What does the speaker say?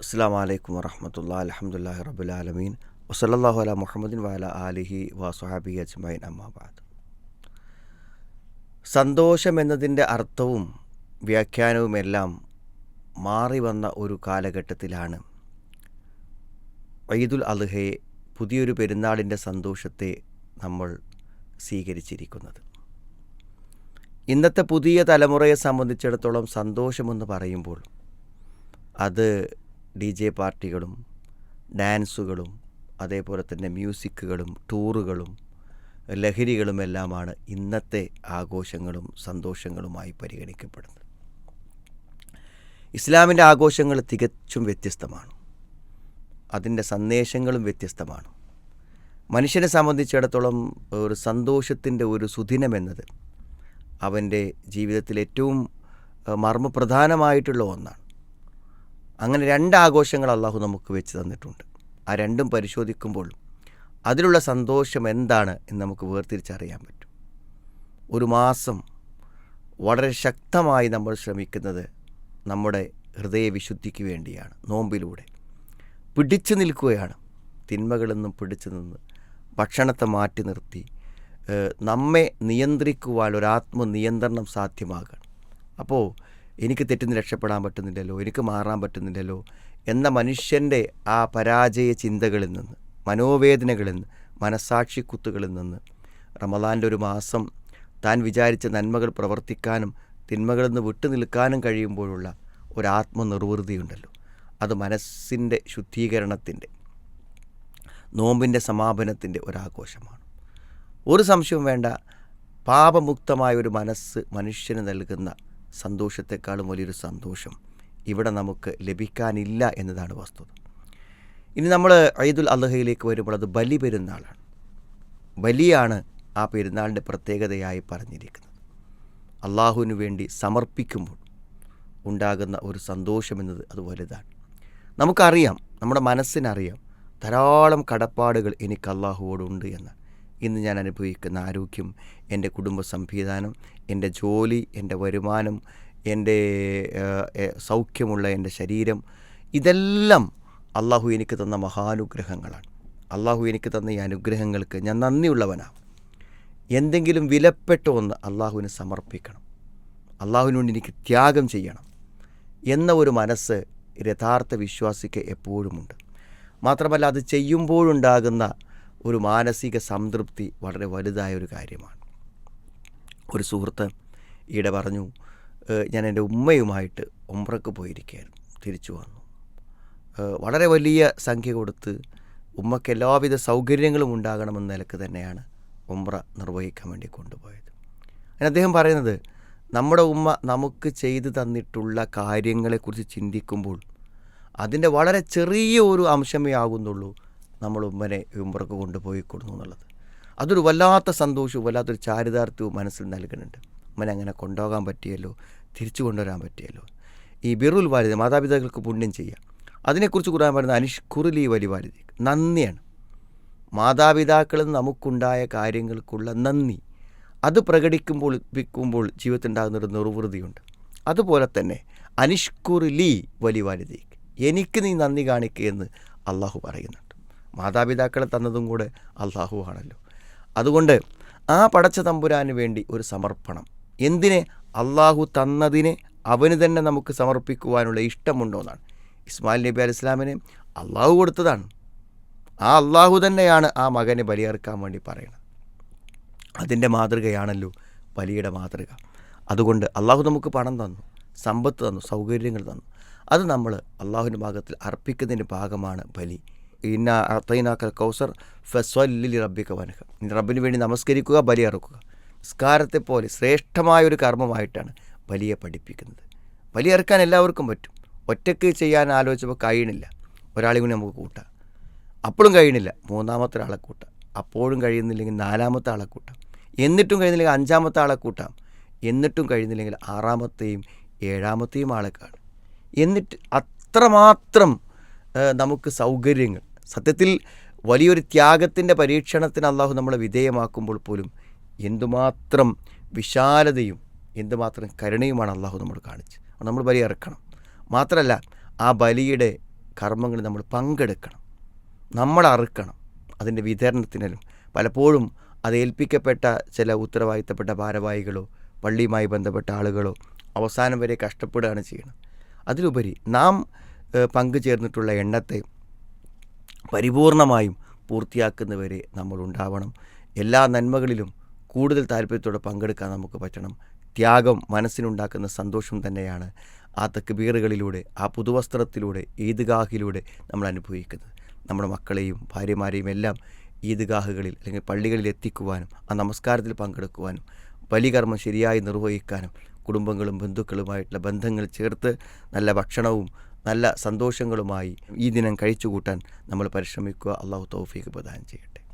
അസ്സാം വലൈക്കും വറഹമത്തുള്ള അലഹമുല്ലാ റബുലാലമീൻ വസല്ലാഹു അല മുഹമ്മദിൻ വാല ആലിഹി വസുഹാബി അജ്മൈൻ അമ്മാബാദ് സന്തോഷം എന്നതിന്റെ അർത്ഥവും വ്യാഖ്യാനവുമെല്ലാം മാറി വന്ന ഒരു കാലഘട്ടത്തിലാണ് ഈദുൽ അദ്ഹയെ പുതിയൊരു പെരുന്നാളിന്റെ സന്തോഷത്തെ നമ്മൾ സ്വീകരിച്ചിരിക്കുന്നത്. ഇന്നത്തെ പുതിയ തലമുറയെ സംബന്ധിച്ചിടത്തോളം സന്തോഷമെന്ന് പറയുമ്പോൾ അത് ഡി ജെ പാർട്ടികളും ഡാൻസുകളും അതേപോലെ തന്നെ മ്യൂസിക്കുകളും ടൂറുകളും ലഹരികളുമെല്ലാമാണ് ഇന്നത്തെ ആഘോഷങ്ങളും സന്തോഷങ്ങളുമായി പരിഗണിക്കപ്പെടുന്നത്. ഇസ്ലാമിന്റെ ആഘോഷങ്ങൾ തികച്ചും വ്യത്യസ്തമാണ്. അതിന്റെ സന്ദേശങ്ങളും വ്യത്യസ്തമാണ്. മനുഷ്യനെ സംബന്ധിച്ചിടത്തോളം ഒരു സന്തോഷത്തിന്റെ ഒരു സുദിനമെന്നത് അവന്റെ ജീവിതത്തിൽ ഏറ്റവും മർമ്മപ്രധാനമായിട്ടുള്ള ഒന്നാണ്. അങ്ങനെ രണ്ട് ആഘോഷങ്ങൾ അള്ളാഹു നമുക്ക് വെച്ച് തന്നിട്ടുണ്ട്. ആ രണ്ടും പരിശോധിക്കുമ്പോൾ അതിലുള്ള സന്തോഷം എന്താണ് എന്ന് നമുക്ക് വേർതിരിച്ചറിയാൻ പറ്റും. ഒരു മാസം വളരെ ശക്തമായി നമ്മൾ ശ്രമിക്കുന്നത് നമ്മുടെ ഹൃദയവിശുദ്ധിക്ക് വേണ്ടിയാണ് നോമ്പിലൂടെ. പിടിച്ചു നിൽക്കുകയാണ്. തിന്മകളിൽ നിന്നും പിടിച്ചു നിന്ന് ഭക്ഷണത്തെ മാറ്റി നിർത്തി. നമ്മെ നിയന്ത്രിക്കുവാൻ ഒരു ആത്മനിയന്ത്രണം സാധ്യമാകണം. അപ്പോൾ എനിക്ക് തെറ്റിന്ന് രക്ഷപ്പെടാൻ പറ്റുന്നില്ലല്ലോ എനിക്ക് മാറാൻ പറ്റുന്നില്ലല്ലോ എന്ന മനുഷ്യന്റെ ആ പരാജയ ചിന്തകളിൽ നിന്ന് മനോവേദനകളിൽ നിന്ന് മനസാക്ഷി കുത്തുകളിൽ നിന്ന് റമദാന്റെ ഒരു മാസം താൻ വിചാരിച്ച നന്മകൾ പ്രവർത്തിക്കാനും തിന്മകളിൽ നിന്ന് വിട്ടു നിൽക്കാനും കഴിയുമ്പോഴുള്ള ഒരു ആത്മനിർവൃതിയുണ്ടല്ലോ അത് മനസ്സിന്റെ ശുദ്ധീകരണത്തിന്റെ നോമ്പിന്റെ സമാപനത്തിന്റെ ഒരാഘോഷമാണ്. ഒരു സംശയവും വേണ്ട പാപമുക്തമായ ഒരു മനസ്സ് മനുഷ്യന് നൽകുന്ന സന്തോഷത്തെക്കാളും വലിയൊരു സന്തോഷം ഇവിടെ നമുക്ക് ലഭിക്കാനില്ല എന്നതാണ് വസ്തുത. ഇനി നമ്മൾ ഐദുൽ അള്ളഹയിലേക്ക് വരുമ്പോൾ അത് ബലി പെരുന്നാളാണ്. ബലിയാണ് ആ പെരുന്നാളിന്റെ പ്രത്യേകതയായി പറഞ്ഞിരിക്കുന്നത്. അള്ളാഹുവിന് വേണ്ടി സമർപ്പിക്കുമ്പോൾ ഉണ്ടാകുന്ന ഒരു സന്തോഷമെന്നത് അത് വലുതാണ്. നമുക്കറിയാം നമ്മുടെ മനസ്സിനറിയാം ധാരാളം കടപ്പാടുകൾ എനിക്ക് അള്ളാഹുവോടുണ്ട് എന്ന്. ഇന്ന് ഞാൻ അനുഭവിക്കുന്ന ആരോഗ്യം എന്റെ കുടുംബ സംവിധാനം എന്റെ ജോലി എന്റെ വരുമാനം എന്റെ സൗഖ്യമുള്ള എന്റെ ശരീരം ഇതെല്ലാം അള്ളാഹു എനിക്ക് തന്ന മഹാനുഗ്രഹങ്ങളാണ്. അള്ളാഹു എനിക്ക് തന്ന ഈ അനുഗ്രഹങ്ങൾക്ക് ഞാൻ നന്ദിയുള്ളവനാണ്. എന്തെങ്കിലും വിലപ്പെട്ട ഒന്ന് അള്ളാഹുവിന് സമർപ്പിക്കണം. അള്ളാഹുവിന് എനിക്ക് ത്യാഗം ചെയ്യണം എന്ന ഒരു മനസ്സ് യഥാർത്ഥ വിശ്വാസിക്ക് എപ്പോഴുമുണ്ട്. മാത്രമല്ല അത് ചെയ്യുമ്പോഴുണ്ടാകുന്ന ഒരു മാനസിക സംതൃപ്തി വളരെ വലുതായ ഒരു കാര്യമാണ്. ഒരു സുഹൃത്ത് ഈയിടെ പറഞ്ഞു ഞാൻ എന്റെ ഉമ്മയുമായിട്ട് ഉമ്രക്ക് പോയിരിക്കുകയായിരുന്നു തിരിച്ചു വന്നു. വളരെ വലിയ സംഖ്യ കൊടുത്ത് ഉമ്മയ്ക്ക് എല്ലാവിധ സൗകര്യങ്ങളും ഉണ്ടാകണമെന്ന നിലയ്ക്ക് തന്നെയാണ് ഉമ്ര നിർവഹിക്കാൻ വേണ്ടി കൊണ്ടുപോയത്. അതിന് അദ്ദേഹം പറയുന്നത് നമ്മുടെ ഉമ്മ നമുക്ക് ചെയ്തു തന്നിട്ടുള്ള കാര്യങ്ങളെക്കുറിച്ച് ചിന്തിക്കുമ്പോൾ അതിന്റെ വളരെ ചെറിയ ഒരു അംശമേ ആകുന്നുള്ളൂ. നമ്മൾ ഉമ്മനെ ഉമ്പ്രക്ക് കൊണ്ടുപോയി കൊടുക്കുന്നു എന്നുള്ളത്. അതൊരു വല്ലാത്ത സന്തോഷവും വല്ലാത്തൊരു ചാരിതാർത്ഥ്യവും മനസ്സിൽ നൽകുന്നുണ്ട്. ഉമ്മനെ അങ്ങനെ കൊണ്ടുപോകാൻ പറ്റിയല്ലോ? തിരിച്ചു കൊണ്ടുവരാൻ പറ്റിയല്ലോ? ഈ ബിറുൽ വാലിദ് മാതാപിതാക്കൾക്ക് പുണ്യം ചെയ്യാം അതിനെക്കുറിച്ച് കുറാൻ പറയുന്നത് അനിഷ്കുറുലി വലി വാലിദ്. നന്ദിയാണ്. മാതാപിതാക്കളിൽ നമുക്കുണ്ടായ കാര്യങ്ങൾക്കുള്ള നന്ദി. അത് പ്രകടിക്കുമ്പോൾ പ്പിക്കുമ്പോൾ ജീവിതത്തിലുണ്ടാകുന്നൊരു നിർവൃതിയുണ്ട്. അതുപോലെ തന്നെ അനിഷ്കുറുലി വലി വാലിദേക്ക് എനിക്ക് നീ നന്ദി കാണിക്കുകയെന്ന് അള്ളാഹു പറയുന്നുണ്ട് മാതാപിതാക്കളെ തന്നതും കൂടെ അള്ളാഹു ആണല്ലോ. അതുകൊണ്ട് ആ പടച്ച തമ്പുരാന് വേണ്ടി ഒരു സമർപ്പണം. എന്തിനെ? അള്ളാഹു തന്നതിനെ അവന് തന്നെ നമുക്ക് സമർപ്പിക്കുവാനുള്ള ഇഷ്ടമുണ്ടോ എന്നാണ് ഇസ്മായിൽ നബി അലി ഇസ്ലാമിനെ അള്ളാഹു കൊടുത്തതാണ്. ആ അള്ളാഹു തന്നെയാണ് ആ മകനെ ബലിയേർക്കാൻ വേണ്ടി പറയുന്നത്. അതിന്റെ മാതൃകയാണല്ലോ ബലിയുടെ മാതൃക. അതുകൊണ്ട് അള്ളാഹു നമുക്ക് പണം തന്നു സമ്പത്ത് തന്നു സൗകര്യങ്ങൾ തന്നു. അത് നമ്മൾ അള്ളാഹുവിന്റെ ഭാഗത്തിൽ അർപ്പിക്കുന്നതിന്റെ ഭാഗമാണ് ബലി. ഇന്ന അത്തൈനാക്കൽ കൗസർ ഫസ്വല്ലി റബ്ബിക്ക വനക റബ്ബിന് വേണ്ടി നമസ്കരിക്കുക ബലി ഇറക്കുക നിസ്കാരത്തെ പോലെ ശ്രേഷ്ഠമായ ഒരു കർമ്മമായിട്ടാണ് ബലിയെ പഠിപ്പിക്കുന്നത്. ബലി ഇറക്കാൻ എല്ലാവർക്കും പറ്റും. ഒറ്റയ്ക്ക് ചെയ്യാൻ ആലോചിച്ചപ്പോൾ കഴിയണില്ല. ഒരാളെ കൂടി നമുക്ക് കൂട്ടാം. അപ്പോഴും കഴിയണില്ല. മൂന്നാമത്തെ ആളെ കൂട്ടാം. അപ്പോഴും കഴിയുന്നില്ലെങ്കിൽ നാലാമത്തെ ആളെ കൂട്ടാം. എന്നിട്ടും കഴിയുന്നില്ലെങ്കിൽ അഞ്ചാമത്തെ ആളെ കൂട്ടാം. എന്നിട്ടും കഴിയുന്നില്ലെങ്കിൽ ആറാമത്തെയും ഏഴാമത്തെയും ആളെ കാണും. എന്നിട്ട് അത്രമാത്രം നമുക്ക് സൗകര്യങ്ങൾ സത്യത്തിൽ വലിയൊരു ത്യാഗത്തിന്റെ പരീക്ഷണത്തിന് അള്ളാഹു നമ്മളെ വിധേയമാക്കുമ്പോൾ പോലും എന്തുമാത്രം വിശാലതയും എന്തുമാത്രം കരുണയുമാണ് അള്ളാഹു നമ്മൾ കാണിച്ച് നമ്മൾ ബലി ഇറക്കണം മാത്രമല്ല ആ ബലിയുടെ കർമ്മങ്ങൾ നമ്മൾ പങ്കെടുക്കണം. നമ്മൾ അറുക്കണം അതിന്റെ വിതരണത്തിനും പലപ്പോഴും അത് ഏൽപ്പിക്കപ്പെട്ട ചില ഉത്തരവാദിത്തപ്പെട്ട ഭാരവാഹികളോ പള്ളിയുമായി ബന്ധപ്പെട്ട ആളുകളോ അവസാനം വരെ കഷ്ടപ്പെടുകയാണ് ചെയ്യുന്നത്. അതിലുപരി നാം പങ്കുചേർന്നിട്ടുള്ള എണ്ണത്തെ പരിപൂർണമായും പൂർത്തിയാക്കുന്നവരെ നമ്മൾ ഉണ്ടാവണം എല്ലാ നന്മകളിലും കൂടുതൽ താല്പര്യത്തോടെ പങ്കെടുക്കാൻ നമുക്ക് പറ്റണം. ത്യാഗം മനസ്സിനുണ്ടാക്കുന്ന സന്തോഷം തന്നെയാണ് ആ തക്ബീറുകളിലൂടെ ആ പുതുവസ്ത്രത്തിലൂടെ ഈദ്ഗാഹിലൂടെ നമ്മൾ അനുഭവിക്കുന്നത്. നമ്മുടെ മക്കളെയും ഭാര്യമാരെയും എല്ലാം ഈദ്ഗാഹുകളിൽ അല്ലെങ്കിൽ പള്ളികളിൽ എത്തിക്കുവാനും ആ നമസ്കാരത്തിൽ പങ്കെടുക്കുവാനും ബലികർമ്മം ശരിയായി നിർവഹിക്കാനും കുടുംബങ്ങളും ബന്ധുക്കളുമായിട്ടുള്ള ബന്ധങ്ങൾ ചേർത്ത് നല്ല ഭക്ഷണവും നല്ല സന്തോഷങ്ങളുമായി ഈ ദിനം കഴിച്ചുകൂട്ടാൻ നമ്മൾ പരിശ്രമിക്കുക. അള്ളാഹു തൗഫീഖ് പ്രദാനം ചെയ്യട്ടെ.